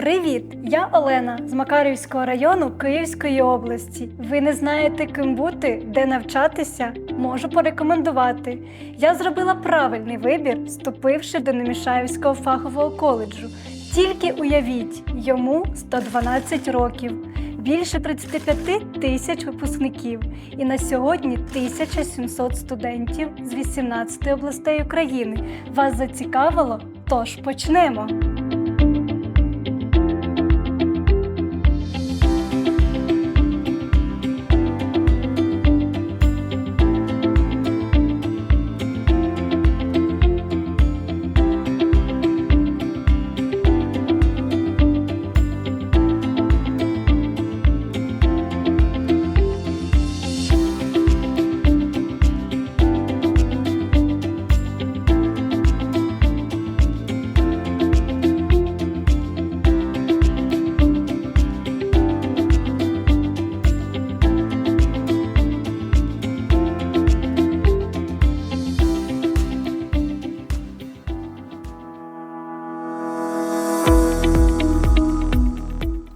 Привіт! Я Олена з Макарівського району Київської області. Ви не знаєте, ким бути, де навчатися? Можу порекомендувати. Я зробила правильний вибір, вступивши до Немішаївського фахового коледжу. Тільки уявіть, йому 112 років, більше 35 тисяч випускників, і на сьогодні 1700 студентів з 18 областей України. Вас зацікавило? Тож почнемо.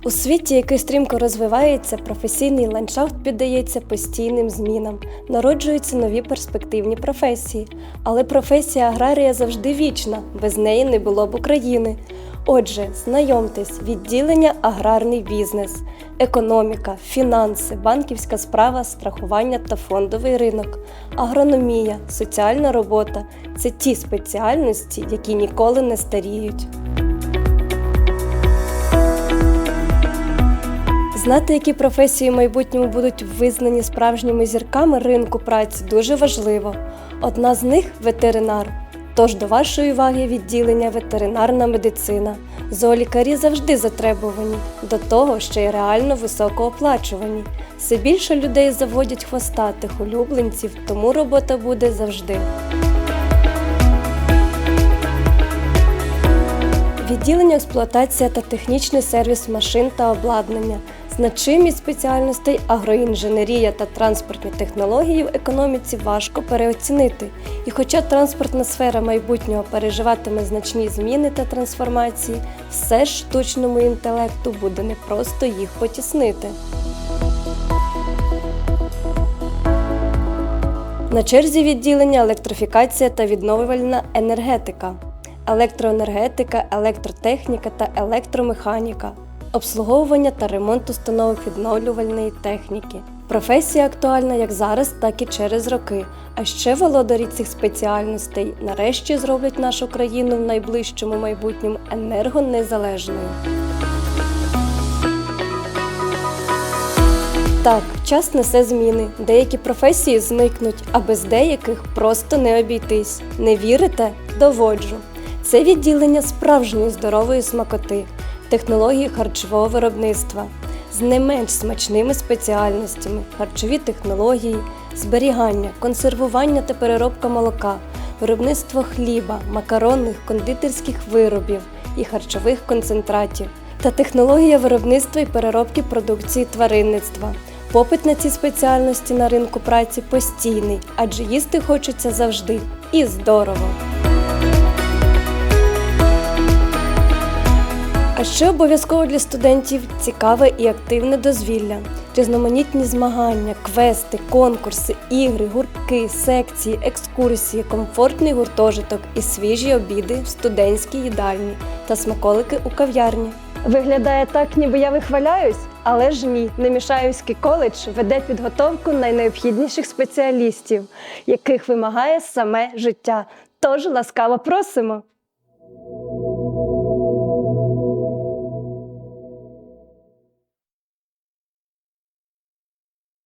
У світі, який стрімко розвивається, професійний ландшафт піддається постійним змінам, народжуються нові перспективні професії. Але професія аграрія завжди вічна, без неї не було б України. Отже, знайомтесь, відділення аграрний бізнес, економіка, фінанси, банківська справа, страхування та фондовий ринок, агрономія, соціальна робота це ті спеціальності, які ніколи не старіють. Знати, які професії в майбутньому будуть визнані справжніми зірками ринку праці, дуже важливо. Одна з них ветеринар. Тож до вашої уваги відділення ветеринарна медицина. Зоолікарі завжди затребувані, до того ще й реально високооплачувані. Все більше людей заводять хвостатих улюбленців, тому робота буде завжди. Відділення експлуатація та технічний сервіс машин та обладнання. Значимість спеціальностей агроінженерія та транспортні технології в економіці важко переоцінити. І хоча транспортна сфера майбутнього переживатиме значні зміни та трансформації, все ж штучному інтелекту буде непросто їх потіснити. На черзі відділення електрифікація та відновлювальна енергетика, електроенергетика, електротехніка та електромеханіка, обслуговування та ремонт установок відновлювальної техніки. Професія актуальна як зараз, так і через роки. А ще володарі цих спеціальностей нарешті зроблять нашу країну в найближчому майбутньому енергонезалежною. Так, час несе зміни. Деякі професії зникнуть, а без деяких просто не обійтись. Не вірите? Доводжу. Це відділення справжньої здорової смакоти, технології харчового виробництва з не менш смачними спеціальностями, харчові технології, зберігання, консервування та переробка молока, виробництво хліба, макаронних, кондитерських виробів і харчових концентратів та технологія виробництва і переробки продукції тваринництва. Попит на ці спеціальності на ринку праці постійний, адже їсти хочеться завжди і здорово. А ще обов'язково для студентів цікаве і активне дозвілля, різноманітні змагання, квести, конкурси, ігри, гуртки, секції, екскурсії, комфортний гуртожиток і свіжі обіди в студентській їдальні та смаколики у кав'ярні. Виглядає так, ніби я вихваляюсь, але ж ні. Немішаївський коледж веде підготовку найнеобхідніших спеціалістів, яких вимагає саме життя. Тож ласкаво просимо.